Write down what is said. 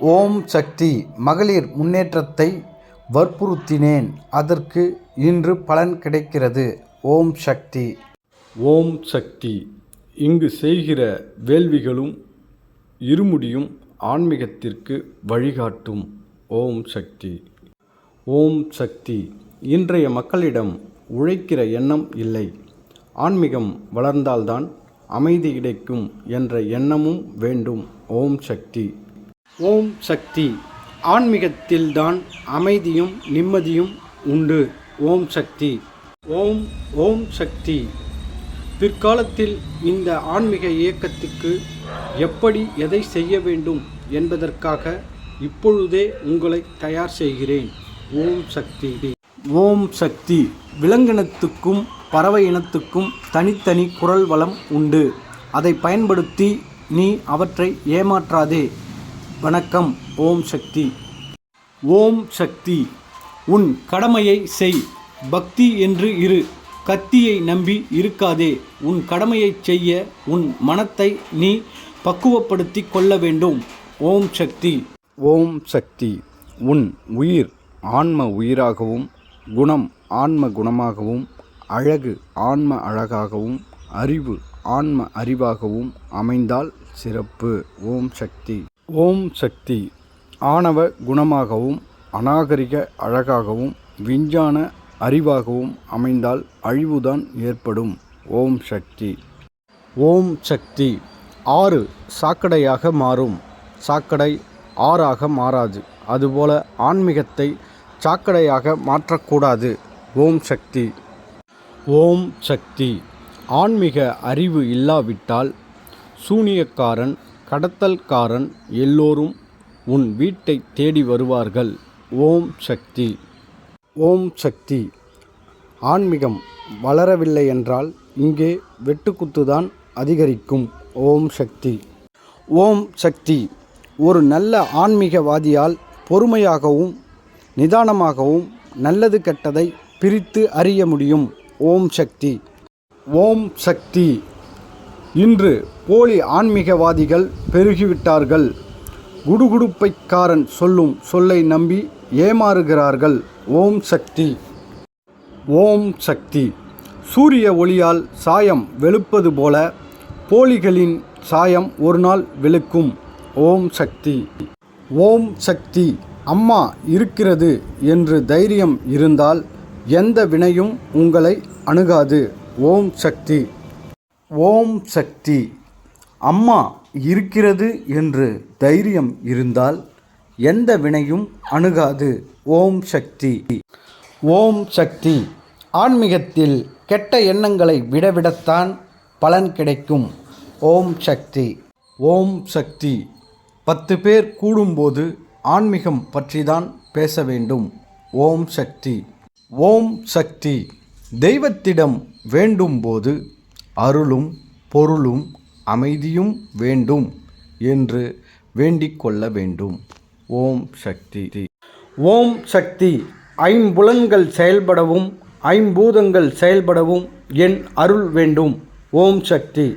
ஓம் சக்தி மகளிர் முன்னேற்றத்தை வற்புறுத்தினேன். அதற்கு இன்று பலன் கிடைக்கிறது. ஓம் சக்தி. ஓம் சக்தி. இங்கு செய்கிற வேள்விகளும் இருமுடியும் ஆன்மீகத்திற்கு வழிகாட்டும். ஓம் சக்தி. ஓம் சக்தி. இன்றைய மக்களிடம் உழைக்கிற எண்ணம் இல்லை. ஆன்மீகம் வளர்ந்தால்தான் அமைதி கிடைக்கும் என்ற எண்ணமும் வேண்டும். ஓம் சக்தி. ஓம் சக்தி. ஆன்மீகத்தில்தான் அமைதியும் நிம்மதியும் உண்டு. ஓம் சக்தி. ஓம் ஓம் சக்தி. பிற்காலத்தில் இந்த ஆன்மீக இயக்கத்துக்கு எப்படி எதை செய்ய வேண்டும் என்பதற்காக இப்பொழுதே உங்களை தயார் செய்கிறேன். ஓம் சக்தி. ஓம் சக்தி. விலங்கினத்துக்கும் பறவை இனத்துக்கும் தனித்தனி குரல் வளம் உண்டு. அதை பயன்படுத்தி நீ அவற்றை ஏமாற்றாதே. வணக்கம் ஓம் சக்தி. ஓம் சக்தி உன் கடமையை செய். பக்தி என்று இரு. கத்தியை நம்பி இருக்காதே. உன் கடமையை செய்ய உன் மனத்தை நீ பக்குவப்படுத்தி கொள்ள வேண்டும். ஓம் சக்தி. ஓம் சக்தி உன் உயிர் ஆன்ம உயிராகவும் குணம் ஆன்ம குணமாகவும் அழகு ஆன்ம அழகாகவும் அறிவு ஆன்ம அறிவாகவும் அமைந்தால் சிறப்பு. ஓம் சக்தி. ஓம் சக்தி. ஆணவ குணமாகவும் அநாகரிக அழகாகவும் விஞ்ஞான அறிவாகவும் அமைந்தால் அழிவுதான் ஏற்படும். ஓம் சக்தி. ஓம் சக்தி. ஆறு சாக்கடையாக மாறும். சாக்கடை ஆறாக மாறாது. அதுபோல ஆன்மீகத்தை சாக்கடையாக மாற்றக்கூடாது. ஓம் சக்தி. ஓம் சக்தி. ஆன்மீக அறிவு இல்லாவிட்டால் சூனியக்காரன் கடத்தல்காரன் எல்லோரும் உன் வீட்டை தேடி வருவார்கள். ஓம் சக்தி. ஓம் சக்தி. ஆன்மீகம் வளரவில்லை என்றால் இங்கே வெட்டுக்குத்துதான் அதிகரிக்கும். ஓம் சக்தி. ஓம் சக்தி. ஒரு நல்ல ஆன்மீகவாதியால் பொறுமையாகவும் நிதானமாகவும் நல்லது கெட்டதை பிரித்து அறிய முடியும். ஓம் சக்தி. ஓம் சக்தி. இன்று போலி ஆன்மீகவாதிகள் பெருகிவிட்டார்கள். குடுகுடுப்பைக்காரன் சொல்லும் சொல்லை நம்பி ஏமாறுகிறார்கள். ஓம் சக்தி. ஓம் சக்தி. சூரிய ஒளியால் சாயம் வெளுப்பது போல போலிகளின் சாயம் ஒரு நாள் வெளுக்கும். ஓம் சக்தி. ஓம் சக்தி. அம்மா இருக்கிறது என்று தைரியம் இருந்தால் எந்த வினையும் உங்களை அணுகாது. ஓம் சக்தி. ஓம் சக்தி. அம்மா இருக்கிறது என்று தைரியம் இருந்தால் எந்த வினையும் அணுகாது. ஓம் சக்தி. ஓம் சக்தி. ஆன்மீகத்தில் கெட்ட எண்ணங்களை விடவிடத்தான் பலன் கிடைக்கும். ஓம் சக்தி. ஓம் சக்தி. பத்து பேர் கூடும்போது ஆன்மீகம் பற்றிதான் பேச வேண்டும். ஓம் சக்தி. ஓம் சக்தி. தெய்வத்திடம் வேண்டும் போது அருளும் பொருளும் அமைதியும் வேண்டும் என்று வேண்டிக் கொள்ள வேண்டும். ஓம் சக்தி. ஓம் சக்தி. ஐம்புலன்கள் செயல்படவும் ஐம்பூதங்கள் செயல்படவும் என் அருள் வேண்டும். ஓம் சக்தி.